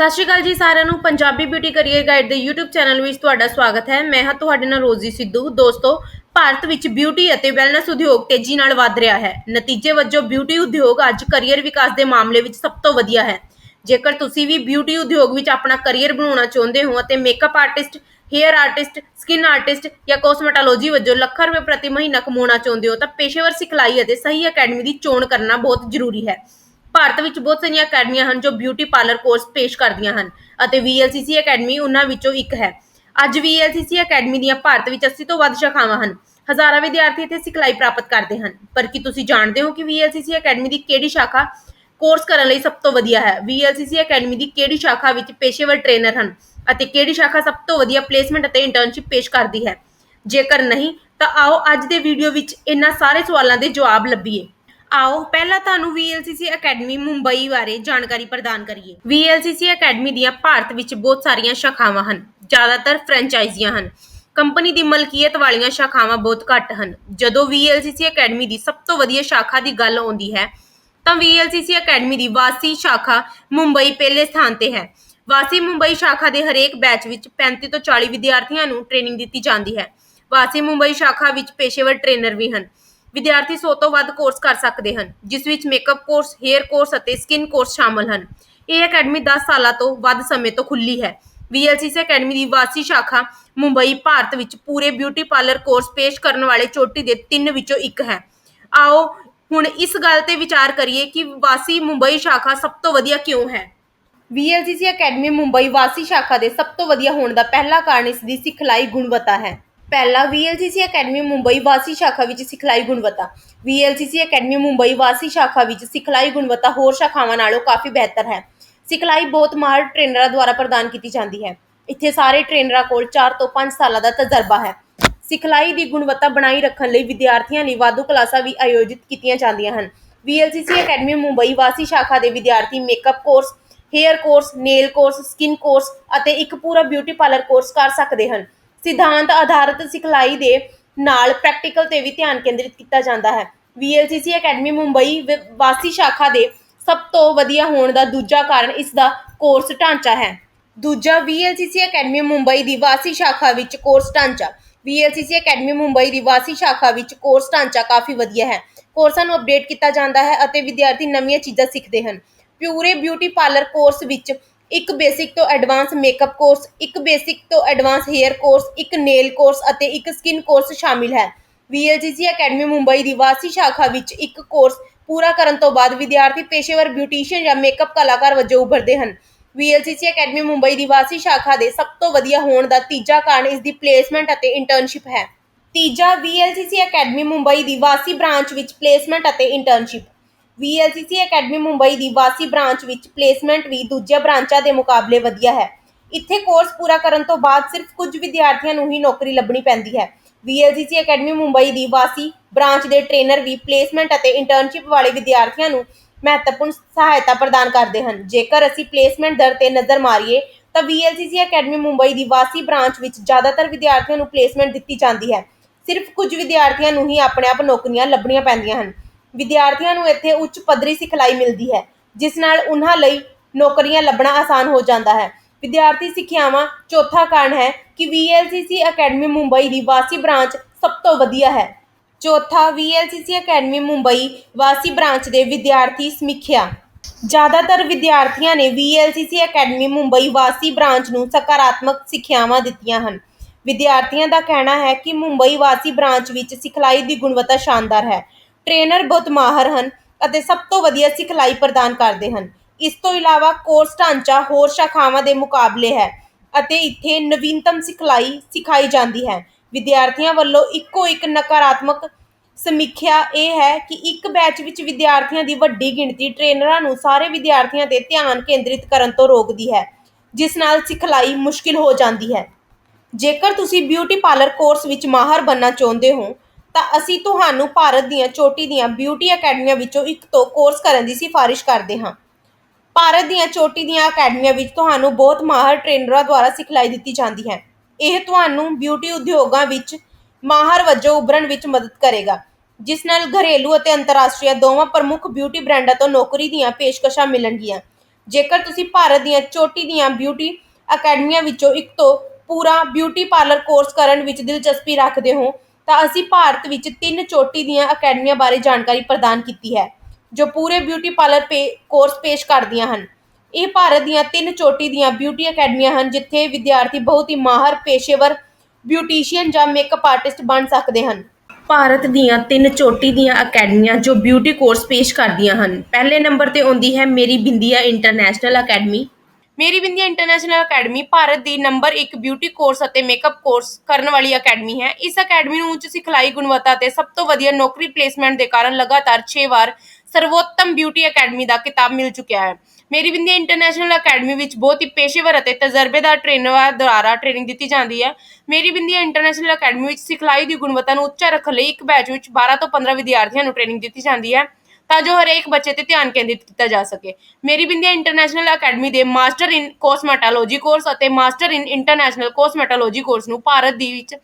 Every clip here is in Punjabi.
ਸਤਿ ਸ਼੍ਰੀ ਅਕਾਲ ਜੀ ਸਾਰਿਆਂ ਨੂੰ। ਪੰਜਾਬੀ ਬਿਊਟੀ ਕਰੀਅਰ ਗਾਈਡ ਦੇ YouTube ਚੈਨਲ ਵਿੱਚ ਤੁਹਾਡਾ ਸਵਾਗਤ ਹੈ। ਮੈਂ ਹਾਂ ਤੁਹਾਡੇ ਨਾਲ ਰੋਜ਼ੀ ਸਿੱਧੂ। ਦੋਸਤੋ, ਭਾਰਤ ਵਿੱਚ ਬਿਊਟੀ ਅਤੇ ਵੈਲਨੈਸ ਉਦਯੋਗ ਤੇਜ਼ੀ ਨਾਲ ਵਧ ਰਿਹਾ ਹੈ। ਨਤੀਜੇ ਵਜੋਂ ਬਿਊਟੀ ਉਦਯੋਗ ਅੱਜ ਕਰੀਅਰ ਵਿਕਾਸ ਦੇ ਮਾਮਲੇ ਵਿੱਚ ਸਭ ਤੋਂ ਵਧੀਆ ਹੈ। ਜੇਕਰ ਤੁਸੀਂ ਵੀ ਬਿਊਟੀ ਉਦਯੋਗ ਵਿੱਚ ਆਪਣਾ ਕਰੀਅਰ ਬਣਾਉਣਾ ਚਾਹੁੰਦੇ ਹੋ ਅਤੇ makeup artist hair artist skin artist ਜਾਂ ਕੋਸਮੈਟੋਲੋਜੀ ਵਜੋਂ ਲੱਖਾਂ ਰੁਪਏ ਪ੍ਰਤੀ ਮਹੀਨਾ ਕਮਾਉਣਾ ਚਾਹੁੰਦੇ ਹੋ, ਤਾਂ ਪੇਸ਼ੇਵਰ ਸਿਖਲਾਈ ਅਤੇ ਸਹੀ ਅਕੈਡਮੀ ਦੀ ਚੋਣ ਕਰਨਾ ਬਹੁਤ ਜ਼ਰੂਰੀ ਹੈ। ਭਾਰਤ ਵਿੱਚ ਬਹੁਤ ਸਾਰੀਆਂ ਅਕੈਡਮੀਆਂ ਹਨ ਜੋ ਬਿਊਟੀ ਪਾਰਲਰ ਕੋਰਸ ਪੇਸ਼ ਕਰਦੀਆਂ ਹਨ ਅਤੇ VLCC ਅਕੈਡਮੀ ਉਹਨਾਂ ਵਿੱਚੋਂ ਇੱਕ ਹੈ। ਅੱਜ VLCC ਅਕੈਡਮੀ ਦੀਆਂ ਭਾਰਤ ਵਿੱਚ 80 ਤੋਂ ਵੱਧ ਸ਼ਾਖਾਵਾਂ ਹਨ। ਹਜ਼ਾਰਾਂ ਵਿਦਿਆਰਥੀ ਇੱਥੇ ਸਿਖਲਾਈ ਪ੍ਰਾਪਤ ਕਰਦੇ ਹਨ। ਪਰ ਕੀ ਤੁਸੀਂ ਜਾਣਦੇ ਹੋ ਕਿ VLCC ਅਕੈਡਮੀ ਦੀ ਕਿਹੜੀ ਸ਼ਾਖਾ ਕੋਰਸ ਕਰਨ ਲਈ ਸਭ ਤੋਂ ਵਧੀਆ ਹੈ? VLCC ਅਕੈਡਮੀ ਦੀ ਕਿਹੜੀ ਸ਼ਾਖਾ ਵਿੱਚ ਪੇਸ਼ੇਵਰ ਟ੍ਰੇਨਰ ਹਨ ਅਤੇ ਕਿਹੜੀ ਸ਼ਾਖਾ ਸਭ ਤੋਂ ਵਧੀਆ ਪਲੇਸਮੈਂਟ ਅਤੇ ਇੰਟਰਨਸ਼ਿਪ ਪੇਸ਼ ਕਰਦੀ ਹੈ? ਜੇਕਰ ਨਹੀਂ, ਤਾਂ ਆਓ ਅੱਜ ਦੇ ਵੀਡੀਓ ਵਿੱਚ ਇਹਨਾਂ ਸਾਰੇ ਸਵਾਲਾਂ ਦੇ ਜਵਾਬ ਲੱਭੀਏ। ਆਓ, ਪਹਿਲਾਂ ਤੁਹਾਨੂੰ VLCC ਅਕੈਡਮੀ ਮੁੰਬਈ ਬਾਰੇ ਜਾਣਕਾਰੀ ਪ੍ਰਦਾਨ ਕਰੀਏ। VLCC ਅਕੈਡਮੀ ਦੀਆਂ ਭਾਰਤ ਵਿੱਚ ਬਹੁਤ ਸਾਰੀਆਂ ਸ਼ਾਖਾਵਾਂ ਹਨ, ਜ਼ਿਆਦਾਤਰ ਫਰੈਂਚਾਈਜ਼ੀਆਂ ਹਨ। ਕੰਪਨੀ ਦੀ ਮਲਕੀਅਤ ਵਾਲੀਆਂ ਸ਼ਾਖਾਵਾਂ ਬਹੁਤ ਘੱਟ ਹਨ। ਜਦੋਂ VLCC ਅਕੈਡਮੀ ਦੀ ਸਭ ਤੋਂ ਵਧੀਆ ਸ਼ਾਖਾ ਦੀ ਗੱਲ ਆਉਂਦੀ ਹੈ, ਤਾਂ VLCC ਅਕੈਡਮੀ ਦੀ ਵਾਸੀ ਸ਼ਾਖਾ ਮੁੰਬਈ ਪਹਿਲੇ ਸਥਾਨ ਤੇ ਹੈ। ਵਾਸੀ ਮੁੰਬਈ ਸ਼ਾਖਾ ਦੇ ਹਰੇਕ ਬੈਚ ਵਿੱਚ 35 ਤੋਂ 40 ਵਿਦਿਆਰਥੀਆਂ ਨੂੰ ਟ੍ਰੇਨਿੰਗ ਦਿੱਤੀ ਜਾਂਦੀ ਹੈ। ਵਾਸੀ ਮੁੰਬਈ ਸ਼ਾਖਾ ਵਿੱਚ ਪੇਸ਼ੇਵਰ ਟ੍ਰੇਨਰ ਵੀ ਹਨ। ਵਿਦਿਆਰਥੀ 100 ਤੋਂ ਵੱਧ ਕੋਰਸ ਕਰ ਸਕਦੇ ਹਨ ਜਿਸ ਵਿੱਚ ਮੇਕਅਪ ਕੋਰਸ, ਹੇਅਰ ਕੋਰਸ ਅਤੇ ਸਕਿਨ ਕੋਰਸ ਸ਼ਾਮਲ ਹਨ। ਇਹ ਅਕੈਡਮੀ 10 ਸਾਲਾਂ ਤੋਂ ਵੱਧ ਸਮੇਂ ਤੋਂ ਖੁੱਲੀ ਹੈ। VLCC ਅਕੈਡਮੀ ਦੀ ਵਾਸੀ ਸ਼ਾਖਾ ਮੁੰਬਈ ਭਾਰਤ ਵਿੱਚ ਪੂਰੇ ਬਿਊਟੀ ਪਾਰਲਰ ਕੋਰਸ ਪੇਸ਼ ਕਰਨ ਵਾਲੇ ਚੋਟੀ ਦੇ ਤਿੰਨ ਵਿੱਚੋਂ ਇੱਕ ਹੈ। ਆਓ ਹੁਣ ਇਸ ਗੱਲ ਤੇ ਵਿਚਾਰ ਕਰੀਏ ਕਿ ਵਾਸੀ ਮੁੰਬਈ ਸ਼ਾਖਾ ਸਭ ਤੋਂ ਵਧੀਆ ਕਿਉਂ ਹੈ। VLCC ਅਕੈਡਮੀ ਮੁੰਬਈ ਵਾਸੀ ਸ਼ਾਖਾ ਦੇ ਸਭ ਤੋਂ ਵਧੀਆ ਹੋਣ ਦਾ ਪਹਿਲਾ ਕਾਰਨ ਇਸ ਦੀ ਸਿਖਲਾਈ ਗੁਣਵੱਤਾ ਹੈ। ਪਹਿਲਾ VLCC ਅਕੈਡਮੀ ਮੁੰਬਈ ਵਾਸੀ ਸ਼ਾਖਾ ਵਿੱਚ ਸਿਖਲਾਈ ਗੁਣਵੱਤਾ। VLCC ਅਕੈਡਮੀ ਮੁੰਬਈ ਵਾਸੀ ਸ਼ਾਖਾ ਵਿੱਚ ਸਿਖਲਾਈ ਗੁਣਵੱਤਾ। ਹੋਰ ਸ਼ਾਖਾਵਾਂ ਨਾਲੋਂ ਕਾਫੀ ਬਿਹਤਰ ਹੈ। ਸਿਖਲਾਈ ਬਹੁਤ ਮਾਹਰ ਟ੍ਰੇਨਰਾਂ ਦੁਆਰਾ ਪ੍ਰਦਾਨ ਕੀਤੀ ਜਾਂਦੀ ਹੈ। ਇੱਥੇ ਸਾਰੇ ਟ੍ਰੇਨਰਾਂ ਕੋਲ 4 ਤੋਂ 5 ਸਾਲਾਂ ਦਾ ਤਜਰਬਾ ਹੈ। ਸਿਖਲਾਈ ਦੀ ਗੁਣਵੱਤਾ ਬਣਾਈ ਰੱਖਣ ਲਈ ਵਿਦਿਆਰਥੀਆਂ ਲਈ ਵਾਧੂ ਕਲਾਸਾਂ ਵੀ ਆਯੋਜਿਤ ਕੀਤੀਆਂ ਜਾਂਦੀਆਂ ਹਨ। VLCC ਅਕੈਡਮੀ ਮੁੰਬਈ ਵਾਸੀ ਸ਼ਾਖਾ ਦੇ ਵਿਦਿਆਰਥੀ makeup course hair course nail course skin course ਅਤੇ ਇੱਕ ਪੂਰਾ ਬਿਊਟੀ ਪਾਰਲਰ ਕੋਰਸ ਕਰ ਸਕਦੇ ਹਨ। ਸਿਧਾਂਤ ਆਧਾਰਿਤ ਸਿਖਲਾਈ ਦੇ ਨਾਲ ਪ੍ਰੈਕਟੀਕਲ ਤੇ ਵੀ ਧਿਆਨ ਕੇਂਦਰਿਤ ਕੀਤਾ ਜਾਂਦਾ ਹੈ। VLCC ਅਕੈਡਮੀ ਮੁੰਬਈ ਵ- ਵਾਸੀ ਸ਼ਾਖਾ ਦੇ ਸਭ ਤੋਂ ਵਧੀਆ ਹੋਣ ਦਾ ਦੂਜਾ ਕਾਰਨ ਇਸ ਦਾ ਕੋਰਸ ਢਾਂਚਾ ਹੈ। ਦੂਜਾ VLCC ਅਕੈਡਮੀ ਮੁੰਬਈ ਦੀ ਵਾਸੀ ਸ਼ਾਖਾ ਵਿੱਚ ਕੋਰਸ ਢਾਂਚਾ। VLCC ਅਕੈਡਮੀ ਮੁੰਬਈ ਦੀ ਵਾਸੀ ਸ਼ਾਖਾ ਵਿੱਚ ਕੋਰਸ ਢਾਂਚਾ ਕਾਫੀ ਵਧੀਆ ਹੈ। ਕੋਰਸਾਂ ਨੂੰ ਅਪਡੇਟ ਕੀਤਾ ਜਾਂਦਾ ਹੈ ਅਤੇ ਵਿਦਿਆਰਥੀ ਨਵੀਆਂ ਚੀਜ਼ਾਂ ਸਿੱਖਦੇ ਹਨ। ਪਿਊਰੇ ਬਿਊਟੀ ਪਾਰਲਰ ਕੋਰਸ ਵਿੱਚ ਇੱਕ ਬੇਸਿਕ ਤੋਂ ਐਡਵਾਂਸ ਮੇਕਅਪ ਕੋਰਸ ਇੱਕ ਬੇਸਿਕ ਤੋਂ ਐਡਵਾਂਸ ਹੇਅਰ ਕੋਰਸ ਇੱਕ ਨੇਲ ਕੋਰਸ ਅਤੇ ਇੱਕ ਸਕਿਨ ਕੋਰਸ ਸ਼ਾਮਿਲ ਹੈ। VLCC ਅਕੈਡਮੀ ਮੁੰਬਈ ਦੀ ਵਾਸੀ ਸ਼ਾਖਾ ਵਿੱਚ ਇੱਕ ਕੋਰਸ ਪੂਰਾ ਕਰਨ ਤੋਂ ਬਾਅਦ ਵਿਦਿਆਰਥੀ, ਪੇਸ਼ੇਵਰ ਬਿਊਟੀਸ਼ੀਅਨ ਜਾਂ ਮੇਕਅਪ ਕਲਾਕਾਰ ਵਜੋਂ ਉੱਭਰਦੇ ਹਨ। VLCC ਅਕੈਡਮੀ ਮੁੰਬਈ ਦੀ ਵਾਸੀ ਸ਼ਾਖਾ ਦੇ ਸਭ ਤੋਂ ਵਧੀਆ ਹੋਣ ਦਾ ਤੀਜਾ ਕਾਰਨ ਇਸ ਦੀ ਪਲੇਸਮੈਂਟ ਅਤੇ ਇੰਟਰਨਸ਼ਿਪ ਹੈ। ਤੀਜਾ VLCC ਅਕੈਡਮੀ ਮੁੰਬਈ ਦੀ ਵਾਸੀ ਬ੍ਰਾਂਚ ਵਿੱਚ ਪਲੇਸਮੈਂਟ ਅਤੇ ਇੰਟਰਨਸ਼ਿਪ VLCC ਅਕੈਡਮੀ ਮੁੰਬਈ ਦੀ ਵਾਸੀ ਬ੍ਰਾਂਚ ਵਿੱਚ ਪਲੇਸਮੈਂਟ ਵੀ ਦੂਜੇ ਬ੍ਰਾਂਚਾਂ ਦੇ ਮੁਕਾਬਲੇ ਵਧੀਆ ਹੈ। ਇੱਥੇ ਕੋਰਸ ਪੂਰਾ ਕਰਨ ਤੋਂ ਬਾਅਦ ਸਿਰਫ ਕੁਝ ਵਿਦਿਆਰਥੀਆਂ ਨੂੰ ਹੀ ਨੌਕਰੀ ਲੱਭਣੀ ਪੈਂਦੀ ਹੈ। VLCC ਅਕੈਡਮੀ ਮੁੰਬਈ ਦੀ ਵਾਸੀ ਬ੍ਰਾਂਚ ਦੇ ਟ੍ਰੇਨਰ ਵੀ ਪਲੇਸਮੈਂਟ ਅਤੇ ਇੰਟਰਨਸ਼ਿਪ ਵਾਲੇ ਵਿਦਿਆਰਥੀਆਂ ਨੂੰ ਮਹੱਤਵਪੂਰਨ ਸਹਾਇਤਾ ਪ੍ਰਦਾਨ ਕਰਦੇ ਹਨ। ਜੇਕਰ ਅਸੀਂ ਪਲੇਸਮੈਂਟ ਦਰ ਤੇ ਨਜ਼ਰ ਮਾਰੀਏ, ਤਾਂ VLCC ਅਕੈਡਮੀ ਮੁੰਬਈ ਦੀ ਵਾਸੀ ਬ੍ਰਾਂਚ ਵਿੱਚ ਜ਼ਿਆਦਾਤਰ ਵਿਦਿਆਰਥੀਆਂ ਨੂੰ ਪਲੇਸਮੈਂਟ ਦਿੱਤੀ ਜਾਂਦੀ ਹੈ। ਸਿਰਫ ਕੁਝ ਵਿਦਿਆਰਥੀਆਂ ਨੂੰ ਹੀ ਆਪਣੇ ਆਪ ਨੌਕਰੀਆਂ ਲੱਭਣੀਆਂ ਪੈਂਦੀਆਂ ਹਨ। ਵਿਦਿਆਰਥੀਆਂ ਨੂੰ ਇੱਥੇ ਉੱਚ ਪੱਧਰੀ ਸਿਖਲਾਈ ਮਿਲਦੀ ਹੈ, ਜਿਸ ਨਾਲ ਉਹਨਾਂ ਲਈ ਨੌਕਰੀਆਂ ਲੱਭਣਾ ਆਸਾਨ ਹੋ ਜਾਂਦਾ ਹੈ। ਵਿਦਿਆਰਥੀ ਸਿੱਖਿਆਵਾਂ ਚੌਥਾ ਕਾਰਨ ਹੈ ਕਿ VLCC ਅਕੈਡਮੀ ਮੁੰਬਈ ਦੀ ਵਾਸੀ ਬ੍ਰਾਂਚ ਸਭ ਤੋਂ ਵਧੀਆ ਹੈ। ਚੌਥਾ VLCC ਅਕੈਡਮੀ ਮੁੰਬਈ ਵਾਸੀ ਬ੍ਰਾਂਚ ਦੇ ਵਿਦਿਆਰਥੀ ਸਮੀਖਿਆ। ਜ਼ਿਆਦਾਤਰ ਵਿਦਿਆਰਥੀਆਂ ਨੇ VLCC ਅਕੈਡਮੀ ਮੁੰਬਈ ਵਾਸੀ ਬ੍ਰਾਂਚ ਨੂੰ ਸਕਾਰਾਤਮਕ ਸਿੱਖਿਆਵਾਂ ਦਿੱਤੀਆਂ ਹਨ। ਵਿਦਿਆਰਥੀਆਂ ਦਾ ਕਹਿਣਾ ਹੈ ਕਿ ਮੁੰਬਈ ਵਾਸੀ ਬ੍ਰਾਂਚ ਵਿੱਚ ਸਿਖਲਾਈ ਦੀ ਗੁਣਵੱਤਾ ਸ਼ਾਨਦਾਰ ਹੈ। ਟ੍ਰੇਨਰ ਬਹੁਤ ਮਾਹਰ ਹਨ ਅਤੇ ਸਭ ਤੋਂ ਵਧੀਆ ਸਿਖਲਾਈ ਪ੍ਰਦਾਨ ਕਰਦੇ ਹਨ। ਇਸ ਤੋਂ ਇਲਾਵਾ ਕੋਰਸ ਢਾਂਚਾ ਹੋਰ ਸ਼ਾਖਾਵਾਂ ਦੇ ਮੁਕਾਬਲੇ ਹੈ ਅਤੇ ਇੱਥੇ ਨਵੀਨਤਮ ਸਿਖਲਾਈ ਸਿਖਾਈ ਜਾਂਦੀ ਹੈ। ਵਿਦਿਆਰਥੀਆਂ ਵੱਲੋਂ ਇੱਕੋ ਇੱਕ ਨਕਾਰਾਤਮਕ ਸਮੀਖਿਆ ਇਹ ਹੈ ਕਿ ਇੱਕ ਬੈਚ ਵਿੱਚ ਵਿਦਿਆਰਥੀਆਂ ਦੀ ਵੱਡੀ ਗਿਣਤੀ ਟ੍ਰੇਨਰਾਂ ਨੂੰ ਸਾਰੇ ਵਿਦਿਆਰਥੀਆਂ ਤੇ ਧਿਆਨ ਕੇਂਦਰਿਤ ਕਰਨ ਤੋਂ ਰੋਕਦੀ ਹੈ, ਜਿਸ ਨਾਲ ਸਿਖਲਾਈ ਮੁਸ਼ਕਿਲ ਹੋ ਜਾਂਦੀ ਹੈ। ਜੇਕਰ ਤੁਸੀਂ ਬਿਊਟੀ ਪਾਰਲਰ ਕੋਰਸ ਵਿੱਚ ਮਾਹਰ ਬਣਨਾ ਚਾਹੁੰਦੇ ਹੋ ਤਾਂ ਅਸੀਂ ਤੁਹਾਨੂੰ ਭਾਰਤ ਦੀਆਂ ਚੋਟੀ ਦੀਆਂ ਬਿਊਟੀ ਅਕੈਡਮੀਆਂ ਵਿੱਚੋਂ ਇੱਕ ਤੋਂ ਕੋਰਸ ਕਰਨ ਦੀ ਸਿਫਾਰਿਸ਼ ਕਰਦੇ ਹਾਂ। ਭਾਰਤ ਦੀਆਂ ਚੋਟੀ ਦੀਆਂ ਅਕੈਡਮੀਆਂ ਵਿੱਚ ਤੁਹਾਨੂੰ ਬਹੁਤ ਮਾਹਰ ਟ੍ਰੇਨਰਾਂ ਦੁਆਰਾ ਸਿਖਲਾਈ ਦਿੱਤੀ ਜਾਂਦੀ ਹੈ। ਇਹ ਤੁਹਾਨੂੰ ਬਿਊਟੀ ਉਦਯੋਗਾਂ ਵਿੱਚ ਮਾਹਰ ਵਜੋਂ ਉਭਰਨ ਵਿੱਚ ਮਦਦ ਕਰੇਗਾ, ਜਿਸ ਨਾਲ ਘਰੇਲੂ ਅਤੇ ਅੰਤਰਰਾਸ਼ਟਰੀ ਦੋਵਾਂ ਪ੍ਰਮੁੱਖ ਬਿਊਟੀ ਬ੍ਰਾਂਡਾਂ ਤੋਂ ਨੌਕਰੀ ਦੀਆਂ ਪੇਸ਼ਕਸ਼ਾਂ ਮਿਲਣਗੀਆਂ। ਜੇਕਰ ਤੁਸੀਂ ਭਾਰਤ ਦੀਆਂ ਚੋਟੀ ਦੀਆਂ ਬਿਊਟੀ ਅਕੈਡਮੀਆਂ ਵਿੱਚੋਂ ਇੱਕ ਤੋਂ ਪੂਰਾ ਬਿਊਟੀ ਪਾਰਲਰ ਕੋਰਸ ਕਰਨ ਵਿੱਚ ਦਿਲਚਸਪੀ ਰੱਖਦੇ ਹੋ ਤਾਂ ਅਸੀਂ ਭਾਰਤ ਵਿੱਚ ਤਿੰਨ ਚੋਟੀ ਦੀਆਂ ਅਕੈਡਮੀਆਂ ਬਾਰੇ ਜਾਣਕਾਰੀ ਪ੍ਰਦਾਨ ਕੀਤੀ ਹੈ, ਜੋ ਪੂਰੇ ਬਿਊਟੀ ਪਾਰਲਰ ਪੇ ਕੋਰਸ ਪੇਸ਼ ਕਰਦੀਆਂ ਹਨ। ਇਹ ਭਾਰਤ ਦੀਆਂ ਤਿੰਨ ਚੋਟੀ ਦੀਆਂ ਬਿਊਟੀ ਅਕੈਡਮੀਆਂ ਹਨ, ਜਿੱਥੇ ਵਿਦਿਆਰਥੀ ਬਹੁਤ ਹੀ ਮਾਹਰ, ਪੇਸ਼ੇਵਰ ਬਿਊਟੀਸ਼ੀਅਨ ਜਾਂ ਮੇਕਅਪ ਆਰਟਿਸਟ ਬਣ ਸਕਦੇ ਹਨ। ਭਾਰਤ ਦੀਆਂ ਤਿੰਨ ਚੋਟੀ ਦੀਆਂ ਅਕੈਡਮੀਆਂ ਜੋ ਬਿਊਟੀ ਕੋਰਸ ਪੇਸ਼ ਕਰਦੀਆਂ ਹਨ, ਪਹਿਲੇ ਨੰਬਰ ਤੇ ਆਉਂਦੀ ਹੈ ਮੇਰੀ ਬਿੰਦੀਆ ਇੰਟਰਨੈਸ਼ਨਲ ਅਕੈਡਮੀ ਮੇਰੀ ਬਿੰਦੀਆ ਇੰਟਰਨੈਸ਼ਨਲ ਅਕੈਡਮੀ ਭਾਰਤ ਦੀ ਨੰਬਰ 1 ਬਿਊਟੀ ਕੋਰਸ ਅਤੇ ਮੇਕਅਪ ਕੋਰਸ ਕਰਨ ਵਾਲੀ ਅਕੈਡਮੀ ਹੈ। ਇਸ ਅਕੈਡਮੀ ਨੂੰ ਉੱਚ ਸਿਖਲਾਈ ਗੁਣਵੱਤਾ ਅਤੇ ਸਭ ਤੋਂ ਵਧੀਆ ਨੌਕਰੀ ਪਲੇਸਮੈਂਟ ਦੇ ਕਾਰਨ ਲਗਾਤਾਰ 6 ਵਾਰ ਸਰਵੋਤਮ ਬਿਊਟੀ ਅਕੈਡਮੀ ਦਾ ਖਿਤਾਬ ਮਿਲ ਚੁੱਕਿਆ ਹੈ। ਮੇਰੀ ਬਿੰਦੀਆ ਇੰਟਰਨੈਸ਼ਨਲ ਅਕੈਡਮੀ ਵਿੱਚ ਬਹੁਤ ਹੀ ਪੇਸ਼ੇਵਰ ਅਤੇ ਤਜਰਬੇਦਾਰ ਟ੍ਰੇਨਰਾਂ ਦੁਆਰਾ ਟ੍ਰੇਨਿੰਗ ਦਿੱਤੀ ਜਾਂਦੀ ਹੈ। ਮੇਰੀ ਬਿੰਦੀਆ ਇੰਟਰਨੈਸ਼ਨਲ ਅਕੈਡਮੀ ਵਿੱਚ ਸਿਖਲਾਈ ਦੀ ਗੁਣਵੱਤਾ ਨੂੰ ਉੱਚਾ ਰੱਖਣ ਲਈ ਇੱਕ ਬੈਚ ਵਿੱਚ 12 ਤੋਂ 15 ਵਿਦਿਆਰਥੀਆਂ ਨੂੰ ਟ੍ਰੇਨਿੰਗ ਦਿੱਤੀ ਜਾਂਦੀ ਹੈ। ਤਾਂ ਜੋ ਹਰੇਕ ਬੱਚੇ ਤੇ ਧਿਆਨ ਕੇਂਦਰਿਤ ਕੀਤਾ ਜਾ ਸਕੇ। ਮੇਰੀ ਬਿੰਦੀਆ ਇੰਟਰਨੈਸ਼ਨਲ ਅਕੈਡਮੀ ਦੇ ਮਾਸਟਰ ਇਨ ਕੋਸਮੈਟੋਲੋਜੀ ਕੋਰਸ ਅਤੇ master in international cosmetology course ਨੂੰ ਭਾਰਤ ਦੀ ਵਿੱਚ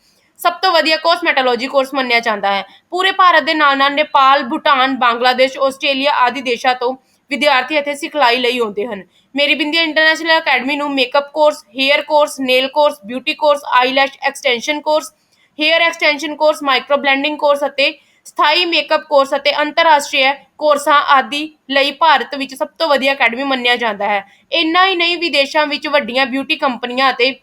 ਸਭ ਤੋਂ ਵਧੀਆ ਕੋਸਮੈਟੋਲੋਜੀ ਕੋਰਸ ਮੰਨਿਆ ਜਾਂਦਾ ਹੈ। ਪੂਰੇ ਭਾਰਤ ਦੇ ਨਾਲ ਨਾਲ ਨੇਪਾਲ, ਭੂਟਾਨ, ਬੰਗਲਾਦੇਸ਼, ਆਸਟ੍ਰੇਲੀਆ ਆਦਿ ਦੇਸ਼ਾਂ ਤੋਂ ਵਿਦਿਆਰਥੀ ਇੱਥੇ ਸਿਖਲਾਈ ਲਈ ਆਉਂਦੇ ਹਨ। ਮੇਰੀ ਬਿੰਦੀਆ ਇੰਟਰਨੈਸ਼ਨਲ ਅਕੈਡਮੀ ਨੂੰ makeup course hair course nail course beauty course eyelash extension course hair extension course micro blending course ਅਤੇ ਸਥਾਈ ਮੇਕਅਪ ਕੋਰਸ ਅਤੇ ਅੰਤਰਰਾਸ਼ਟਰੀ ਕੋਰਸਾਂ ਆਦਿ ਲਈ ਭਾਰਤ ਵਿੱਚ ਸਭ ਤੋਂ ਵਧੀਆ ਅਕੈਡਮੀ ਮੰਨਿਆ ਜਾਂਦਾ ਹੈ। ਇੰਨਾ ਹੀ ਨਹੀਂ, ਵਿਦੇਸ਼ਾਂ ਵਿੱਚ ਵੱਡੀਆਂ ਬਿਊਟੀ ਕੰਪਨੀਆਂ ਅਤੇ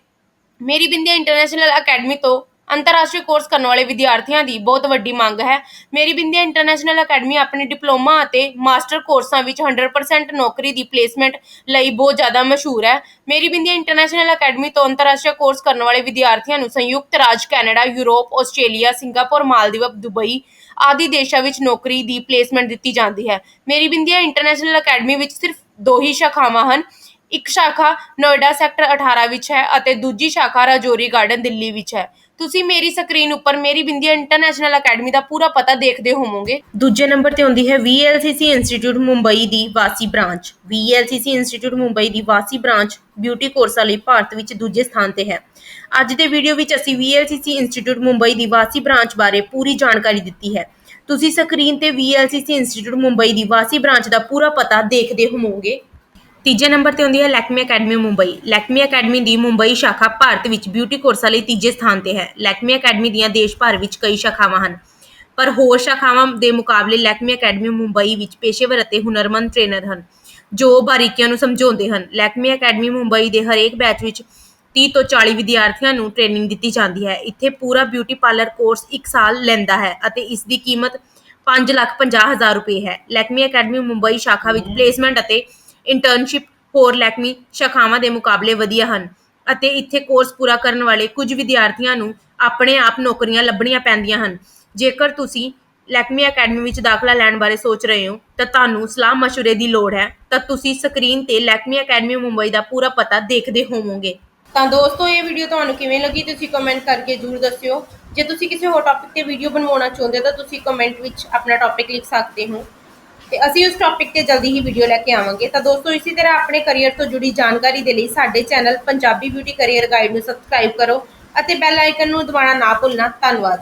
ਮੇਰੀ ਬਿੰਦੀਆ ਇੰਟਰਨੈਸ਼ਨਲ ਅਕੈਡਮੀ ਤੋਂ ਅੰਤਰਰਾਸ਼ਟਰੀ ਕੋਰਸ ਕਰਨ ਵਾਲੇ ਵਿਦਿਆਰਥੀਆਂ ਦੀ ਬਹੁਤ ਵੱਡੀ ਮੰਗ ਹੈ। ਮੇਰੀ ਬਿੰਦੀਆ ਇੰਟਰਨੈਸ਼ਨਲ ਅਕੈਡਮੀ ਆਪਣੇ ਡਿਪਲੋਮਾ ਅਤੇ ਮਾਸਟਰ ਕੋਰਸਾਂ ਵਿੱਚ 100% ਨੌਕਰੀ ਦੀ ਪਲੇਸਮੈਂਟ ਲਈ ਬਹੁਤ ਜ਼ਿਆਦਾ ਮਸ਼ਹੂਰ ਹੈ। ਮੇਰੀ ਬਿੰਦੀਆ ਇੰਟਰਨੈਸ਼ਨਲ ਅਕੈਡਮੀ ਤੋਂ ਅੰਤਰਰਾਸ਼ਟਰੀ ਕੋਰਸ ਕਰਨ ਵਾਲੇ ਵਿਦਿਆਰਥੀਆਂ ਨੂੰ ਸੰਯੁਕਤ ਰਾਜ Canada, Europe, Australia, Singapore, Maldives, Dubai ਆਦਿ ਦੇਸ਼ਾਂ ਵਿੱਚ ਨੌਕਰੀ ਦੀ ਪਲੇਸਮੈਂਟ ਦਿੱਤੀ ਜਾਂਦੀ ਹੈ। ਮੇਰੀ ਬਿੰਦੀਆ ਇੰਟਰਨੈਸ਼ਨਲ ਅਕੈਡਮੀ ਵਿੱਚ ਸਿਰਫ ਦੋ ਹੀ ਸ਼ਾਖਾਵਾਂ ਹਨ। ਇੱਕ ਸ਼ਾਖਾ ਨੋਇਡਾ ਸੈਕਟਰ 18 ਵਿੱਚ ਹੈ ਅਤੇ ਦੂਜੀ ਸ਼ਾਖਾ ਰਾਜੌਰੀ ਗਾਰਡਨ ਦਿੱਲੀ ਵਿੱਚ ਹੈ। ਤੁਸੀਂ ਮੇਰੀ ਸਕਰੀਨ ਉੱਪਰ ਮੇਰੀ ਬਿੰਦੀਆ ਇੰਟਰਨੈਸ਼ਨਲ ਅਕੈਡਮੀ ਦਾ ਪੂਰਾ ਪਤਾ ਦੇਖਦੇ ਹੋਵੋਗੇ। ਦੂਜੇ ਨੰਬਰ ਤੇ ਆਉਂਦੀ ਹੈ VLCC ਇੰਸਟੀਚਿਊਟ ਮੁੰਬਈ ਦੀ Vashi branch VLCC institute Mumbai ਦੀ ਵਾਸੀ ਬ੍ਰਾਂਚ ਬਿਊਟੀ ਕੋਰਸਾਂ ਲਈ ਭਾਰਤ ਵਿੱਚ ਦੂਜੇ ਸਥਾਨ ਤੇ ਹੈ। ਅੱਜ ਦੇ ਵੀਡੀਓ ਵਿੱਚ ਅਸੀਂ VLCC ਇੰਸਟੀਚਿਊਟ ਮੁੰਬਈ ਦੀ ਵਾਸੀ ਬ੍ਰਾਂਚ ਬਾਰੇ ਪੂਰੀ ਜਾਣਕਾਰੀ ਦਿੱਤੀ ਹੈ। ਤੁਸੀਂ ਸਕਰੀਨ ਤੇ VLCC ਇੰਸਟੀਚਿਊਟ ਮੁੰਬਈ ਦੀ ਵਾਸੀ ਬ੍ਰਾਂਚ ਦਾ ਪੂਰਾ ਪਤਾ ਦੇਖਦੇ ਹੋਵੋਗੇ। ਤੀਜੇ ਨੰਬਰ ਤੇ ਆਉਂਦੀ ਹੈ ਲੈਕਮੀ ਅਕੈਡਮੀ ਮੁੰਬਈ। ਲੈਕਮੀ ਅਕੈਡਮੀ ਦੀ ਮੁੰਬਈ ਸ਼ਾਖਾ ਭਾਰਤ ਵਿੱਚ ਬਿਊਟੀ ਕੋਰਸਾਂ ਲਈ ਤੀਜੇ ਸਥਾਨ ਤੇ ਹੈ। ਲੈਕਮੀ ਅਕੈਡਮੀ ਦੀਆਂ ਦੇਸ਼ ਭਰ ਵਿੱਚ ਕਈ ਸ਼ਾਖਾਵਾਂ ਹਨ। ਪਰ ਹੋਰ ਸ਼ਾਖਾਵਾਂ ਦੇ ਮੁਕਾਬਲੇ ਲੈਕਮੀ ਅਕੈਡਮੀ ਮੁੰਬਈ ਵਿੱਚ ਪੇਸ਼ੇਵਰ ਅਤੇ ਹੁਨਰਮੰਦ ਟ੍ਰੇਨਰ ਹਨ, ਜੋ ਬਾਰੀਕੀਆਂ ਨੂੰ ਸਮਝਾਉਂਦੇ ਹਨ। ਲੈਕਮੀ ਅਕੈਡਮੀ ਮੁੰਬਈ ਦੇ ਹਰੇਕ ਬੈਚ ਵਿੱਚ 30 ਤੋਂ 40 ਵਿਦਿਆਰਥੀਆਂ ਨੂੰ ਟ੍ਰੇਨਿੰਗ ਦਿੱਤੀ ਜਾਂਦੀ ਹੈ। ਇੱਥੇ ਪੂਰਾ ਬਿਊਟੀ ਪਾਰਲਰ ਕੋਰਸ 1 ਸਾਲ ਲੈਂਦਾ ਹੈ ਅਤੇ ਇਸ ਦੀ ਕੀਮਤ 5 ਲੱਖ 50 ਹਜ਼ਾਰ ਰੁਪਏ ਹੈ। ਲੈਕਮੀ ਅਕੈਡਮੀ ਮੁੰਬਈ ਸ਼ਾਖਾ ਵਿੱਚ ਪਲੇਸਮੈਂਟ ਅਤੇ ਇੰਟਰਨਸ਼ਿਪ ਹੋਰ ਲੈਕਮੀ ਸ਼ਾਖਾਵਾਂ ਦੇ ਮੁਕਾਬਲੇ ਵਧੀਆ ਹਨ ਅਤੇ ਇੱਥੇ ਕੋਰਸ ਪੂਰਾ ਕਰਨ ਵਾਲੇ ਕੁਝ ਵਿਦਿਆਰਥੀਆਂ ਨੂੰ ਆਪਣੇ ਆਪ ਨੌਕਰੀਆਂ ਲੱਭਣੀਆਂ ਪੈਂਦੀਆਂ ਹਨ ਜੇਕਰ ਤੁਸੀਂ ਲੈਕਮੀ ਅਕੈਡਮੀ ਵਿੱਚ ਦਾਖਲਾ ਲੈਣ ਬਾਰੇ ਸੋਚ ਰਹੇ ਹੋ ਤਾਂ ਤੁਹਾਨੂੰ ਸਲਾਹ مشورے ਦੀ ਲੋੜ ਹੈ ਤਾਂ ਤੁਸੀਂ ਸਕਰੀਨ ਤੇ ਲੈਕਮੀ ਅਕੈਡਮੀ ਮੁੰਬਈ ਦਾ ਪੂਰਾ ਪਤਾ ਦੇਖਦੇ ਹੋਵੋਗੇ ਤਾਂ ਦੋਸਤੋ ਇਹ ਵੀਡੀਓ ਤੁਹਾਨੂੰ ਕਿਵੇਂ ਲੱਗੀ ਤੁਸੀਂ ਕਮੈਂਟ ਕਰਕੇ ਜ਼ਰੂਰ ਦੱਸਿਓ ਜੇ ਤੁਸੀਂ ਕਿਸੇ ਹੋਰ ਟੌਪਿਕ ਤੇ ਵੀਡੀਓ ਬਣਵਾਉਣਾ ਚਾਹੁੰਦੇ ਹੋ ਤਾਂ ਤੁਸੀਂ ਕਮੈਂਟ ਵਿੱਚ ਆਪਣਾ ਟੌਪਿਕ ਲਿਖ ਸਕਦੇ ਹੋ ਤੇ ਅਸੀਂ ਉਸ ਟੌਪਿਕ ਤੇ ਜਲਦੀ ਹੀ ਵੀਡੀਓ ਲੈ ਕੇ ਆਵਾਂਗੇ। ਤਾਂ ਦੋਸਤੋ, ਇਸੇ ਤਰ੍ਹਾਂ ਆਪਣੇ ਕੈਰੀਅਰ ਤੋਂ ਜੁੜੀ ਜਾਣਕਾਰੀ ਦੇ ਲਈ ਸਾਡੇ channel Punjabi beauty career guide ਨੂੰ ਸਬਸਕ੍ਰਾਈਬ ਕਰੋ ਅਤੇ ਬੈਲ ਆਈਕਨ ਨੂੰ ਦਬਾਉਣਾ ਨਾ ਭੁੱਲਣਾ। ਧੰਨਵਾਦ।